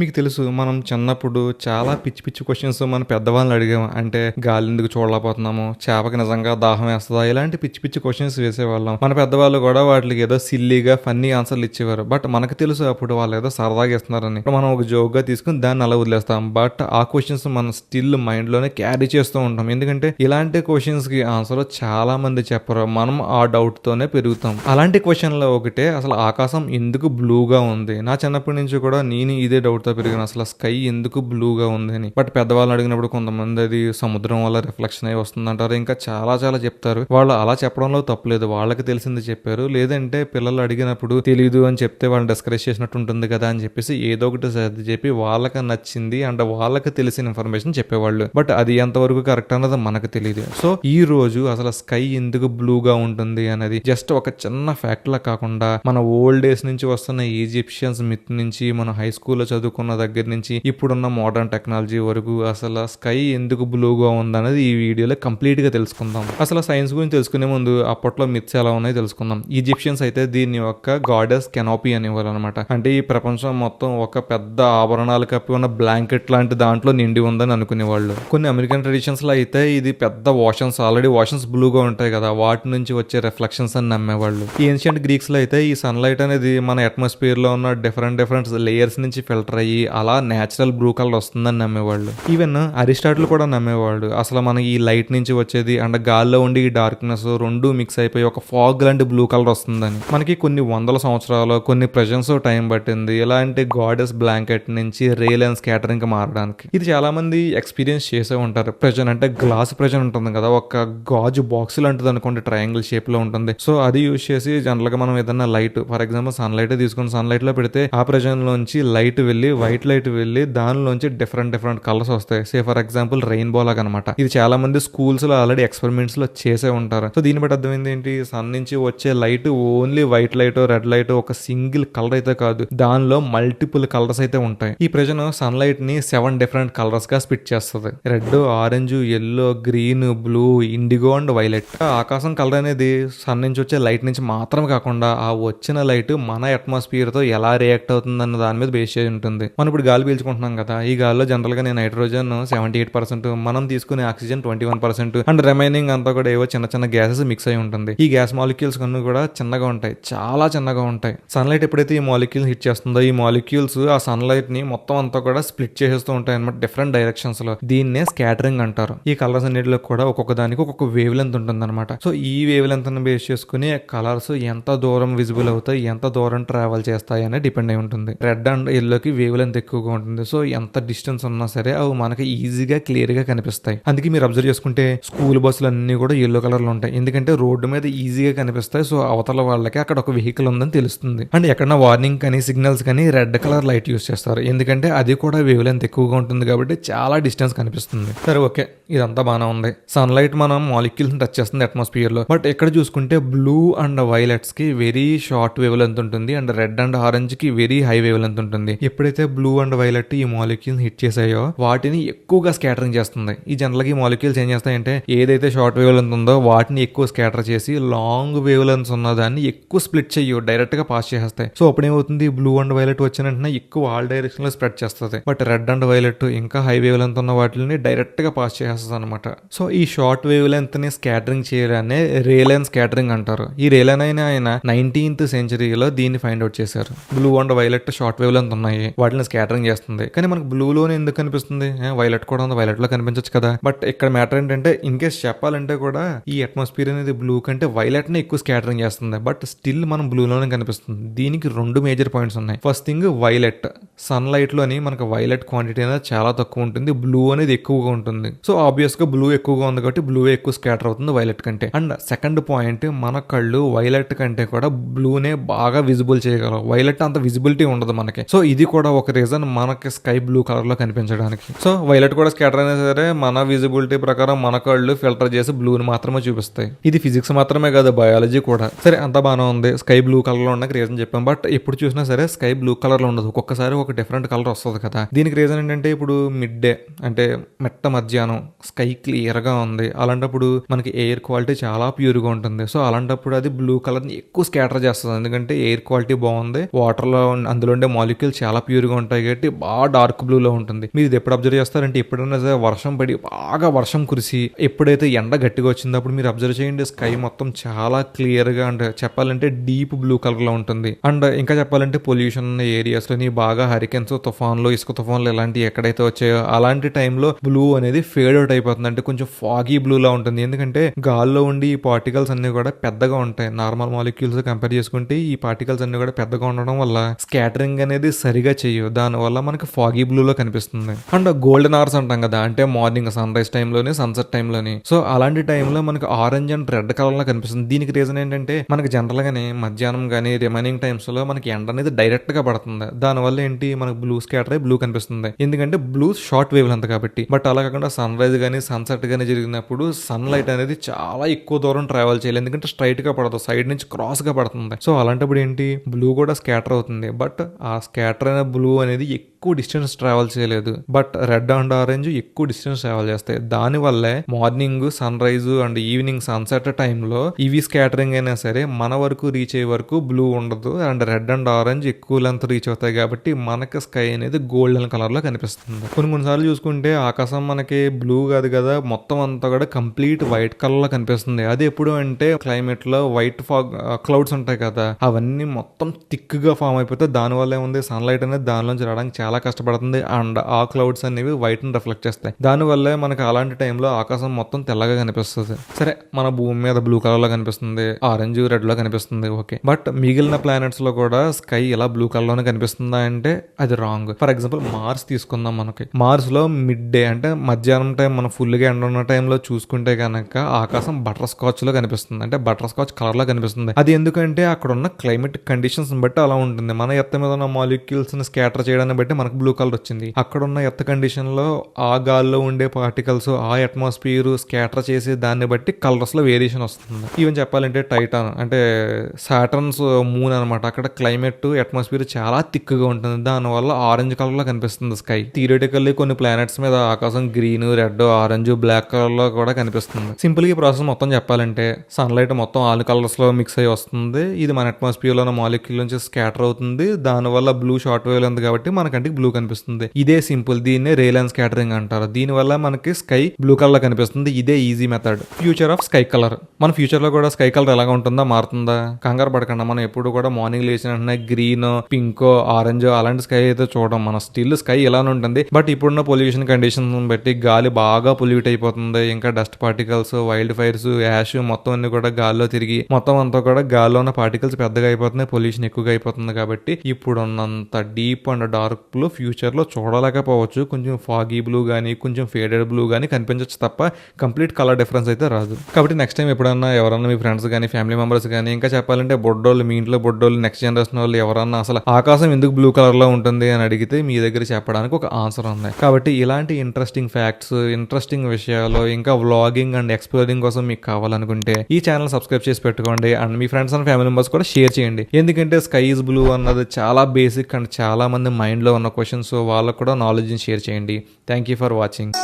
మీకు తెలుసు మనం చిన్నప్పుడు చాలా పిచ్చి పిచ్చి క్వశ్చన్స్ మన పెద్దవాళ్ళని అడిగాము అంటే గాలి ఎందుకు చూడలేకపోతున్నాము? చేపకి నిజంగా దాహం వేస్తుందా? ఇలాంటి పిచ్చి పిచ్చి క్వశ్చన్స్ వేసేవాళ్ళం. మన పెద్దవాళ్ళు కూడా వాటికి ఏదో సిల్లీగా ఫన్నీ ఆన్సర్లు ఇచ్చేవారు. బట్ మనకు తెలుసు అప్పుడు వాళ్ళు ఏదో సరదాగా ఇస్తున్నారని. మనం ఒక జోక్గా తీసుకుని దాన్ని అలా వదిలేస్తాం. బట్ ఆ క్వశ్చన్స్ మనం స్టిల్ మైండ్లోనే క్యారీ చేస్తూ ఉంటాం. ఎందుకంటే ఇలాంటి క్వశ్చన్స్కి ఆన్సర్ చాలా మంది చెప్పరు. మనం ఆ డౌట్ తోనే పెరుగుతాం. అలాంటి క్వశ్చన్లో ఒకటే అసలు ఆకాశం ఎందుకు బ్లూగా ఉంది? నా చిన్నప్పటి నుంచి కూడా నేను ఇదే డౌట్ తో పెరిగిన అసలు స్కై ఎందుకు బ్లూగా ఉందని బట్ పెద్దవాళ్ళు అడిగినప్పుడు కొంతమంది అది సముద్రం వల్ల రిఫ్లెక్షన్ అయి వస్తుందంటారు. ఇంకా చాలా చాలా చెప్తారు. వాళ్ళు అలా చెప్పడంలో తప్పలేదు. వాళ్ళకి తెలిసింది చెప్పారు. లేదంటే పిల్లలు అడిగినప్పుడు తెలియదు అని చెప్తే వాళ్ళని డిస్కరేజ్ చేసినట్టు ఉంటుంది కదా అని చెప్పేసి ఏదో ఒకటి సర్ది చెప్పి వాళ్ళకి నచ్చింది అండ్ వాళ్ళకి తెలిసిన ఇన్ఫర్మేషన్ చెప్పేవాళ్ళు. బట్ అది ఎంతవరకు కరెక్ట్ అన్నది మనకు తెలియదు సో ఈ రోజు అసలు స్కై ఎందుకు బ్లూగా ఉంటుంది అనేది జస్ట్ ఒక చిన్న ఫ్యాక్ట్ లా కాకుండా మన ఓల్డ్ డేస్ నుంచి వస్తున్న ఈజిప్షియన్స్ మిత్ నుంచి మన హై స్కూల్లో చదువు చదువుకున్న దగ్గర నుంచి ఇప్పుడున్న మోడర్న్ టెక్నాలజీ వరకు అసలు స్కై ఎందుకు బ్లూగా ఉందనేది ఈ వీడియోలో కంప్లీట్గా తెలుసుకుందాం. అసలు సైన్స్ గురించి తెలుసుకునే ముందు అప్పట్లో మిత్స్ ఎలా ఉన్నాయో తెలుసుకుందాం. ఈజిప్షియన్స్ అయితే దీని యొక్క గాడెస్ కెనాపీ అనేవారు అనమాట అంటే ఈ ప్రపంచం మొత్తం ఒక పెద్ద ఆభరణాలు కప్పి ఉన్న బ్లాంకెట్ లాంటి దాంట్లో నిండి ఉందని అనుకునేవాళ్ళు. కొన్ని అమెరికన్ ట్రెడిషన్స్లో అయితే ఇది పెద్ద వాషన్స్ ఆల్రెడీ వాషన్స్ బ్లూగా ఉంటాయి కదా వాటి నుంచి వచ్చే రిఫ్లెక్షన్స్ అని నమ్మేవాళ్ళు. ఈ ఏన్షియంట్ గ్రీక్స్లో అయితే ఈ సన్లైట్ అనేది మన అట్మాస్ఫియర్లో ఉన్న డిఫరెంట్ డిఫరెంట్ లేయర్స్ నుంచి ఫిల్టర్ అయ్యి అలా నేచురల్ బ్లూ కలర్ వస్తుందని నమ్మేవాళ్ళు. ఈవెన్ అరిస్టాటిల్ కూడా నమ్మేవాడు. అసలు మనకి ఈ లైట్ నుంచి వచ్చేది అండ్ గాల్లో ఉండి ఈ డార్క్నెస్ రెండు మిక్స్ అయిపోయి ఒక ఫాగ్ లాంటి బ్లూ కలర్ వస్తుందని. మనకి కొన్ని వందల సంవత్సరాలు కొన్ని ప్రజెన్స్ టైం పట్టింది. ఇలాంటి గాడెస్ బ్లాంకెట్ నుంచి రేల్ అండ్ స్కాటరింగ్ మారడానికి. ఇది చాలా మంది ఎక్స్పీరియన్స్ చేసే ఉంటారు. ప్రెజన్ అంటే గ్లాస్ ప్రెజన్ ఉంటుంది కదా. ఒక గాజు బాక్స్ లాంటిది అనుకోండి ట్రయాంగిల్ షేప్లో ఉంటుంది. సో అది యూజ్ చేసి జనరల్గా మనం ఏదైనా light for example sunlight తీసుకుని సన్ లైట్లో పెడితే ఆ ప్రెజన్ లోంచి లైట్ వెళ్ళి వైట్ లైట్ వెళ్ళి దానిలోంచి డిఫరెంట్ డిఫరెంట్ కలర్స్ వస్తాయి. సే ఫర్ ఎగ్జాంపుల్ రెయిన్బో లాగా అనమాట ఇది చాలా మంది స్కూల్స్లో ఆల్రెడీ ఎక్స్పెరిమెంట్స్లో చేసే ఉంటారు. సో దీన్ని బట్టి అర్థమైంది ఏంటి? సన్ నుంచి వచ్చే light only white light red light ఒక సింగిల్ కలర్ అయితే కాదు. దానిలో మల్టిపుల్ కలర్స్ అయితే ఉంటాయి. ఈ ప్రజను సన్ లైట్ని సెవెన్ డిఫరెంట్ కలర్స్గా స్పిట్ చేస్తుంది. Red orange yellow green blue indigo and violet ఆకాశం కలర్ అనేది సన్ నుంచి వచ్చే లైట్ నుంచి మాత్రం కాకుండా ఆ వచ్చిన లైట్ మన అట్మాస్ఫియర్తో ఎలా రియాక్ట్ అవుతుంది అన్న దాని మీద బేస్ చేసి ఉంటుంది. మనం ఇప్పుడు గాలి పీల్చుకుంటున్నాం కదా ఈ గాలిలో జనరల్గా నేను నైట్రోజన్ సెవెంటీ ఎయిట్ పర్సెంట్ మనం తీసుకునే oxygen twenty one percent and remaining అంతా కూడా ఏవో చిన్న చిన్న గ్యాసెస్ మిక్స్ అయి ఉంటుంది. ఈ గ్యాస్ మాలిక్యూల్స్ కన్నా కూడా చిన్నగా ఉంటాయి చాలా చిన్నగా ఉంటాయి. సన్లైట్ ఎప్పుడైతే ఈ మాలిక్యూల్ హిట్ చేస్తుందో ఈ మాలిక్యూల్స్ ఆ సన్లైట్ని మొత్తం అంతా కూడా స్ప్లిట్ చేసేస్తూ ఉంటాయి అనమాట డిఫరెంట్ డైరెక్షన్స్లో. దీన్నే స్కాటరింగ్ అంటారు. ఈ కలర్స్ అన్నిటిలో కూడా ఒక్కొక్క దానికి ఒక్కొక్క వేవ్ లెంత్ ఉంటుంది అనమాట సో ఈ వేవ్ లెంత్ బేస్ చేసుకుని కలర్స్ ఎంత దూరం విజిబుల్ అవుతాయి ఎంత దూరం ట్రావెల్ చేస్తాయి అనేది డిపెండ్ అయి ఉంటుంది. రెడ్ అండ్ ఎల్లోకి వేవ్ లెంత్ ఎక్కువగా ఉంటుంది. సో ఎంత డిస్టెన్స్ ఉన్నా సరే అవి మనకి ఈజీగా క్లియర్గా కనిపిస్తాయి. అందుకే మీరు అబ్జర్వ్ చేసుకుంటే స్కూల్ బస్సులు అన్ని కూడా ఎల్లో కలర్లో ఉంటాయి. ఎందుకంటే రోడ్డు మీద ఈజీగా కనిపిస్తాయి. సో అవతల వాళ్ళకి అక్కడ ఒక వెహికల్ ఉందని తెలుస్తుంది. అండ్ ఎక్కడన్నా వార్నింగ్ కానీ సిగ్నల్స్ కానీ రెడ్ కలర్ లైట్ యూస్ చేస్తారు. ఎందుకంటే అది కూడా వేవ్ లెంత్ ఎక్కువగా ఉంటుంది కాబట్టి చాలా డిస్టెన్స్ కనిపిస్తుంది. సరే ఓకే. ఇదంతా బాగానే ఉంది. సన్ లైట్ మనం మాలిక్యూల్స్ టచ్ చేస్తుంది అట్మాస్ఫియర్లో. బట్ ఇక్కడ చూసుకుంటే బ్లూ అండ్ వైలెట్స్కి వెరీ షార్ట్ వేవ్ లెంత్ ఉంటుంది. అండ్ రెడ్ అండ్ ఆరెంజ్కి వెరీ హై వేవ్ లెంత్ ఉంటుంది. ఎప్పుడైతే బ్లూ అండ్ వైలెట్ ఈ మాలిక్యూల్స్ హిట్ చేసాయో వాటిని ఎక్కువగా స్కాటరింగ్ చేస్తుంది. ఈ జనరల్గా ఈ మాలిక్యూల్స్ ఏం చేస్తాయంటే ఏదైతే షార్ట్ వేవ్ లెంత్ ఉందో వాటిని ఎక్కువ స్కాటర్ చేసి లాంగ్ వేవ్ లెన్స్ ఉన్న దాన్ని ఎక్కువ స్ప్లిట్ చేయవు డైరెక్ట్గా పాస్ చేసేస్తాయి. సో అప్పుడు ఏమవుతుంది? బ్లూ అండ్ వైలెట్ వచ్చిన వెంటనే ఎక్కువ ఆల్ డైరెక్షన్లో స్ప్రెడ్ చేస్తుంది. బట్ రెడ్ అండ్ వైలెట్ ఇంకా హై వేవ్ లెంత్ ఉన్న వాటిని డైరెక్ట్గా పాస్ చేసేస్తుంది అనమాట సో ఈ షార్ట్ వేవ్ లెంత్ని స్కాటరింగ్ చేయడాన్ని రేలైన్ స్కాటరింగ్ అంటారు. ఈ రేలైన్ అయిన ఆయన నైన్టీన్త్ సెంచరీలో దీన్ని ఫైండ్ అవుట్ చేశారు. Blue and violet short wavelength ఉన్నాయి వాటిని స్కాటరింగ్ చేస్తుంది. కానీ మనకు బ్లూలోనే ఎందుకు కనిపిస్తుంది? వైలెట్ కూడా ఉంది. వైలెట్లో కనిపించచ్చు కదా. బట్ ఇక్కడ మ్యాటర్ ఏంటంటే ఇన్ కేస్ చెప్పాలంటే కూడా ఈ అట్మాస్ఫియర్ అనేది బ్లూ కంటే వైలెట్ నే ఎక్కువ స్కాటరింగ్ చేస్తుంది. బట్ స్టిల్ మనం బ్లూలోనే కనిపిస్తుంది. దీనికి రెండు మేజర్ పాయింట్స్ ఉన్నాయి. ఫస్ట్ థింగ్ వైలెట్ సన్ లైట్లోని మనకు వైలెట్ క్వాంటిటీ అనేది చాలా తక్కువ ఉంటుంది. బ్లూ అనేది ఎక్కువగా ఉంటుంది. సో ఆబ్వియస్గా బ్లూ ఎక్కువగా ఉంది కాబట్టి బ్లూ ఎక్కువ స్కాటర్ అవుతుంది వైలెట్ కంటే. అండ్ సెకండ్ పాయింట్ మన కళ్ళు వైలెట్ కంటే కూడా బ్లూనే బాగా విజిబుల్ చేయగలవు. వైలెట్ అంత విజిబిలిటీ ఉండదు మనకి. సో ఇది కూడా ఒక రీజన్ మనకి స్కై బ్లూ కలర్లో కనిపించడానికి. సో వైలెట్ కూడా స్కాటర్ అయినా సరే మన విజిబిలిటీ ప్రకారం మన కళ్ళు ఫిల్టర్ చేసి బ్లూని మాత్రమే చూపిస్తాయి. ఇది ఫిజిక్స్ మాత్రమే కాదు బయాలజీ కూడా. సరే అంత బాగానే ఉంది. స్కై బ్లూ కలర్లో ఉన్న రీజన్ చెప్పాం. బట్ ఎప్పుడు చూసినా సరే స్కై బ్లూ కలర్లో ఉండదు. ఒక్కొక్కసారి ఒక డిఫరెంట్ కలర్ వస్తుంది కదా. దీనికి రీజన్ ఏంటంటే ఇప్పుడు మిడ్ డే అంటే మెట్ట మధ్యాహ్నం స్కై క్లియర్గా ఉంది. అలాంటప్పుడు మనకి ఎయిర్ క్వాలిటీ చాలా ప్యూర్గా ఉంటుంది. సో అలాంటప్పుడు అది బ్లూ కలర్ ఎక్కువ స్కాటర్ చేస్తుంది. ఎందుకంటే ఎయిర్ క్వాలిటీ బాగుంది. వాటర్లో అందులో ఉండే మాలిక్యూల్ చాలా ప్యూర్ గా ఉంటాయి కాబట్టి బాగా డార్క్ బ్లూలో ఉంటుంది. మీరు ఇది ఎప్పుడు అబ్జర్వ్ చేస్తారంటే ఎప్పుడైనా సరే వర్షం పడి బాగా వర్షం కురిసి ఎప్పుడైతే ఎండ గట్టిగా వచ్చిందో అప్పుడు మీరు అబ్జర్వ్ చేయండి. స్కై మొత్తం చాలా క్లియర్గా చెప్పాలంటే డీప్ బ్లూ కలర్లో ఉంటుంది. అండ్ ఇంకా చెప్పాలంటే పొల్యూషన్ ఉన్న ఏరియాస్ బాగా హరికెన్స్ తుఫాన్లు ఇసుక తుఫాన్లు ఇలాంటివి ఎక్కడైతే వచ్చాయో అలాంటి టైంలో బ్లూ అనేది ఫేడ్ అవుట్ అయిపోతుంది. అంటే కొంచెం ఫాగీ బ్లూ లా ఉంటుంది. ఎందుకంటే గాల్లో ఉండి ఈ పార్టికల్స్ అన్ని కూడా పెద్దగా ఉంటాయి. నార్మల్ మాలిక్యూల్స్ కంపేర్ చేసుకుంటే ఈ పార్టికల్స్ అన్ని కూడా పెద్దగా ఉండడం వల్ల స్కాటరింగ్ అనేది సరిగా చేయు దానివల్ల మనకి ఫాగీ బ్లూ లో కనిపిస్తుంది. అండ్ గోల్డెన్ అవర్స్ అంటాం కదా అంటే మార్నింగ్ సన్ రైజ్ టైంలోని సన్సెట్ టైంలోని సో అలాంటి టైంలో మనకి ఆరెంజ్ అండ్ రెడ్ కలర్లో కనిపిస్తుంది. దీనికి రీజన్ ఏంటంటే మనకి జనరల్ గానే మధ్యాహ్నం కానీ రిమైనింగ్ టైమ్స్లో మనకి ఎండ అనేది డైరెక్ట్గా పడుతుంది. దానివల్ల ఏంటి మనకి బ్లూ స్కాటర్ అయి బ్లూ కనిపిస్తుంది. ఎందుకంటే బ్లూ షార్ట్ వేవ్ అంత కాబట్టి. బట్ అలా కాకుండా సన్ రైజ్ కానీ సన్సెట్ కానీ జరిగినప్పుడు సన్ లైట్ అనేది చాలా ఎక్కువ దూరం ట్రావెల్ చేయాలి. ఎందుకంటే స్ట్రైట్గా పడదు సైడ్ నుంచి క్రాస్గా పడుతుంది. సో అలాంటప్పుడు ఏంటి బ్లూ కూడా స్కాటర్ అవుతుంది. బట్ ఆ స్కాటర్ అయిన బ్లూ అనేది ఎక్కువ డిస్టెన్స్ ట్రావెల్ చేయలేదు. బట్ రెడ్ అండ్ ఆరెంజ్ ఎక్కువ డిస్టెన్స్ ట్రావెల్ చేస్తాయి. దానివల్లే morning sunrise and evening sunset టైంలో ఇవి స్కాటరింగ్ అయినా సరే మన వరకు రీచ్ అయ్యే వరకు బ్లూ ఉండదు అండ్ రెడ్ అండ్ ఆరెంజ్ ఎక్కువ లెంత్ రీచ్ అవుతాయి కాబట్టి మనకి స్కై అనేది గోల్డెన్ కలర్లో కనిపిస్తుంది. కొన్ని కొన్నిసార్లు చూసుకుంటే ఆకాశం మనకి బ్లూ కాదు కదా మొత్తం అంతా కూడా కంప్లీట్ వైట్ కలర్లో కనిపిస్తుంది. అది ఎప్పుడు అంటే క్లైమేట్లో వైట్ ఫాగ్ క్లౌడ్స్ ఉంటాయి కదా అవన్నీ మొత్తం థిక్గా ఫామ్ అయిపోతే దాని వల్ల ఏముంది? సన్లైట్ అనేది దానిలోంచి రావడానికి చాలా చాలా కష్టపడుతుంది. అండ్ ఆ క్లౌడ్స్ అనేవి వైట్ని రిఫ్లెక్ట్ చేస్తాయి. దానివల్లే మనకు అలాంటి టైంలో ఆకాశం మొత్తం తెల్లగా కనిపిస్తుంది. సరే మన భూమి మీద బ్లూ కలర్లో కనిపిస్తుంది. ఆరెంజ్ రెడ్లో కనిపిస్తుంది. ఓకే. బట్ మిగిలిన ప్లానెట్స్లో కూడా స్కై ఇలా బ్లూ కలర్లోనే కనిపిస్తుందా అంటే అది రాంగ్ ఫర్ ఎగ్జాంపుల్ మార్స్ తీసుకుందాం మనకి. మార్స్లో మిడ్ డే అంటే మధ్యాహ్నం టైం మనం ఫుల్గా ఎండ ఉన్న టైంలో చూసుకుంటే కనుక ఆకాశం బటర్ స్కాచ్లో కనిపిస్తుంది. అంటే బటర్ స్కాచ్ కలర్లో కనిపిస్తుంది. అది ఎందుకంటే అక్కడ ఉన్న క్లైమేట్ కండిషన్స్ బట్టి అలా ఉంటుంది. మన ఎత్త మీద ఉన్న మాలిక్యూల్స్ని స్కాటర్ చేయడాన్ని బట్టి మనకు బ్లూ కలర్ వచ్చింది. అక్కడ ఉన్న ఎత్త కండిషన్లో ఆ గాల్లో ఉండే పార్టికల్స్ ఆ అట్మాస్ఫియర్ స్కాటర్ చేసి దాన్ని బట్టి కలర్స్లో వేరియేషన్ వస్తుంది. ఈవెన్ చెప్పాలంటే టైటాన్ అంటే సాటర్న్స్ మూన్ అనమాట అక్కడ క్లైమేట్ అట్మాస్ఫియర్ చాలా థిక్గా ఉంటుంది. దానివల్ల ఆరెంజ్ కలర్లో కనిపిస్తుంది స్కై థియరిటికల్లీ కొన్ని ప్లానెట్స్ మీద ఆకాశం గ్రీన్ రెడ్ ఆరెంజ్ బ్లాక్ కలర్లో కూడా కనిపిస్తుంది. సింపుల్గా ప్రాసెస్ మొత్తం చెప్పాలంటే సన్లైట్ మొత్తం ఆల్ కలర్స్లో మిక్స్ అయ్యి వస్తుంది. ఇది మన అట్మాస్ఫియర్లో మాలిక్యూల్ నుంచి స్కాటర్ అవుతుంది. దానివల్ల బ్లూ షార్ట్ వేవ్ ఉంది కాబట్టి మనకంటే బ్లూ కనిపిస్తుంది. ఇదే సింపుల్ దీన్నే రేలైన్ స్కాటరింగ్ అంటారు. దీనివల్ల మనకి స్కై బ్లూ కలర్లో కనిపిస్తుంది. ఇదే easy method future of sky colour మన ఫ్యూచర్లో కూడా స్కై కలర్ ఎలాగ ఉంటుందా? మారుతుందా? కంగారు పడకుండా మనం ఎప్పుడు కూడా మార్నింగ్ లేచిన వెంటనే గ్రీన్ పింక్ ఆరెంజ్ అలాంటి స్కై అయితే చూడడం మన స్టిల్ స్కై ఇలానే ఉంటుంది. బట్ ఇప్పుడున్న పొల్యూషన్ కండిషన్స్ బట్టి గాలి బాగా పొల్యూట్ అయిపోతుంది. ఇంకా dust particles wildfires ash మొత్తం అన్ని కూడా గాల్లో తిరిగి మొత్తం అంతా కూడా గాల్లో ఉన్న పార్టికల్స్ పెద్దగా అయిపోతున్నాయి. పొల్యూషన్ ఎక్కువగా అయిపోతుంది కాబట్టి ఇప్పుడు ఉన్నంత డీప్ అండ్ డార్క్ బ్లూ ఫ్యూచర్లో చూడలేకపోవచ్చు. కొంచెం ఫాగీ బ్లూ కానీ కొంచెం ఫేడెడ్ బ్లూ కానీ కనిపించవచ్చు తప్ప కంప్లీట్ కలర్ డిఫరెన్స్ అయితే రాదు. కాబట్టి నెక్స్ట్ టైం ఎప్పుడన్నా ఎవరన్నా మీ ఫ్రెండ్స్ కానీ ఫ్యామిలీ మెంబర్స్ కానీ ఇంకా చెప్పాలంటే బొడ్డోళ్ళు మీ ఇంట్లో బొడ్డోళ్ళు నెక్స్ట్ జనరేషన్ వాళ్ళు ఎవరన్నా అసలు ఆకాశం ఎందుకు బ్లూ కలర్లో ఉంటుంది అని అడిగితే మీ దగ్గర చెప్పడానికి ఒక ఆన్సర్ ఉంది. కాబట్టి ఇలాంటి ఇంట్రెస్టింగ్ ఫ్యాక్ట్స్ ఇంట్రెస్టింగ్ విషయాలు ఇంకా వ్లాగింగ్ అండ్ ఎక్స్ప్లోరింగ్ కోసం మీకు కావాలనుకుంటే ఈ ఛానల్ సబ్స్క్రైబ్ చేసి పెట్టుకోండి. అండ్ మీ ఫ్రెండ్స్ అండ్ ఫ్యామిలీ మెంబర్స్ కూడా షేర్ చేయండి. ఎందుకంటే స్కై ఇస్ బ్లూ అన్నది చాలా బేసిక్ అండ్ చాలా మంది మైండ్లో ఉన్న క్వశ్చన్స్ వాళ్ళకు కూడా నాలెడ్జ్ని షేర్ చేయండి. Thank you for watching